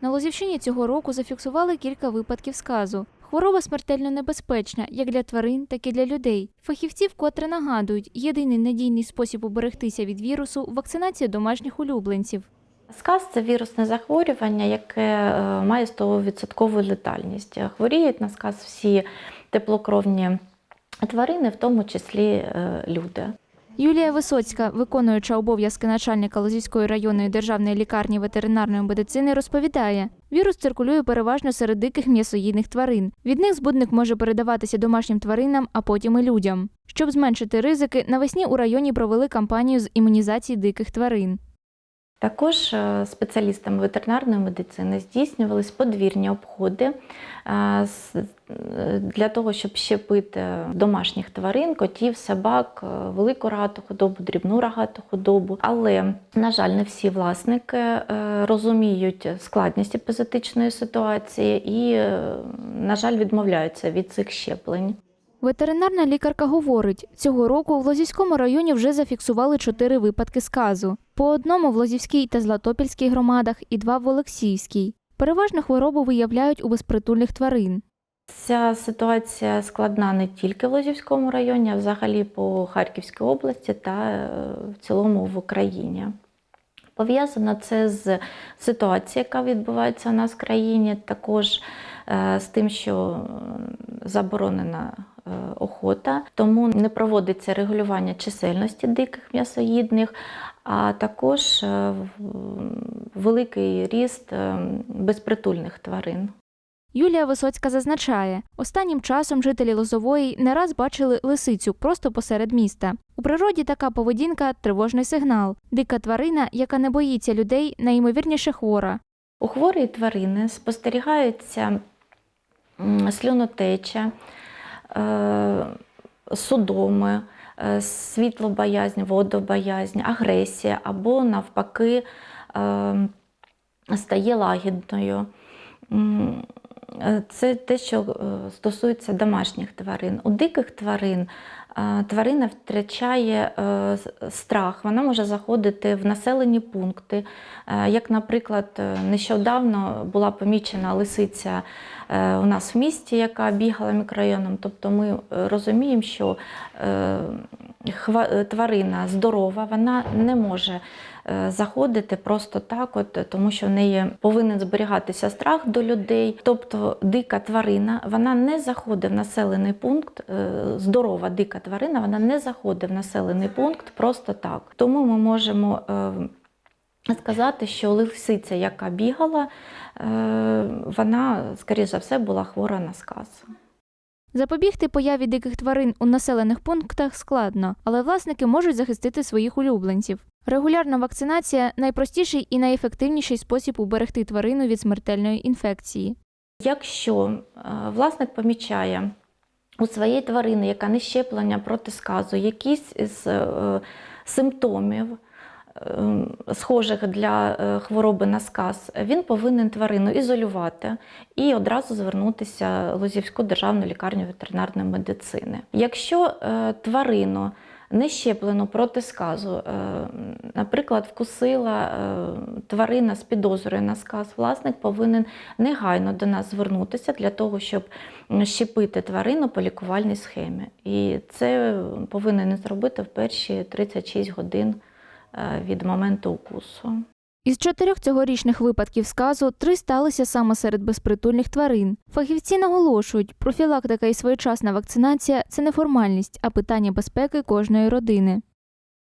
На Лозівщині цього року зафіксували кілька випадків сказу. Хвороба смертельно небезпечна як для тварин, так і для людей. Фахівці вкотре нагадують, єдиний надійний спосіб уберегтися від вірусу вакцинація домашніх улюбленців. Сказ це вірусне захворювання, яке е, має 100% летальність. Хворіють на сказ всі теплокровні тварини, в тому числі е, люди. Юлія Висоцька, виконуюча обов'язки начальника Лозівської районної державної лікарні ветеринарної медицини, розповідає, вірус циркулює переважно серед диких м'ясоїдних тварин. Від них збудник може передаватися домашнім тваринам, а потім і людям. Щоб зменшити ризики, навесні у районі провели кампанію з імунізації диких тварин. Також е, спеціалістами ветеринарної медицини здійснювались подвірні обходи е, е, для того, щоб щепити домашніх тварин, котів, собак, велику рогату худобу, дрібну рогату худобу. Але, на жаль, не всі власники розуміють складність епізотичної ситуації і, на жаль, відмовляються від цих щеплень. Ветеринарна лікарка говорить, цього року в Лозівському районі вже зафіксували чотири випадки сказу. По одному в Лозівській та Златопільській громадах і два в Олексіївській. Переважно хворобу виявляють у безпритульних тварин. Ця ситуація складна не тільки в Лозівському районі, а взагалі по Харківській області та е, в цілому в Україні. Пов'язано це з ситуацією, яка відбувається у нас в країні, також е, з тим, що заборонена е, охота, тому не проводиться регулювання чисельності диких м'ясоїдних, а також е, великий ріст е, безпритульних тварин. Юлія Висоцька зазначає, останнім часом жителі Лозової не раз бачили лисицю просто посеред міста. У природі така поведінка тривожний сигнал. Дика тварина, яка не боїться людей, найімовірніше хвора. У хворої тварини спостерігаються слюнотеча, е, судоми, світлобоязнь, водобоязнь, агресія або навпаки е, стає лагідною. Е, Це те, що е, стосується домашніх тварин. У диких тварин е, тварина втрачає е, страх, вона може заходити в населені пункти. Е, Як, наприклад, е, нещодавно була помічена лисиця е, у нас в місті, яка бігала мікрорайоном. Тобто ми е, розуміємо, що е, е, тварина здорова, вона не може е, заходити просто так, от, тому що в неї повинен зберігатися страх до людей. Тобто дика тварина вона не заходить в населений пункт, е, здорова дика тварина, вона не заходить в населений пункт просто так. Тому ми можемо е, сказати, що лисиця, яка бігала, е, вона, скоріш за все, була хвора на сказ. Запобігти появі диких тварин у населених пунктах складно, але власники можуть захистити своїх улюбленців. Регулярна вакцинація найпростіший і найефективніший спосіб уберегти тварину від смертельної інфекції. Якщо е, власник помічає у своєї тварини, яка не щеплення проти сказу, якісь із е, симптомів, е, схожих для е, хвороби на сказ, він повинен тварину ізолювати і одразу звернутися в Лозівську державну лікарню ветеринарної медицини. Якщо тварину не щеплено проти сказу, е, наприклад, вкусила е, тварина з підозрою на сказ, власник повинен негайно до нас звернутися для того, щоб щепити тварину по лікувальній схемі. І це повинен зробити в перші 36 годин е, від моменту укусу. Із чотирьох цьогорічних випадків сказу три сталися саме серед безпритульних тварин. Фахівці наголошують, профілактика і своєчасна вакцинація це не формальність, а питання безпеки кожної родини.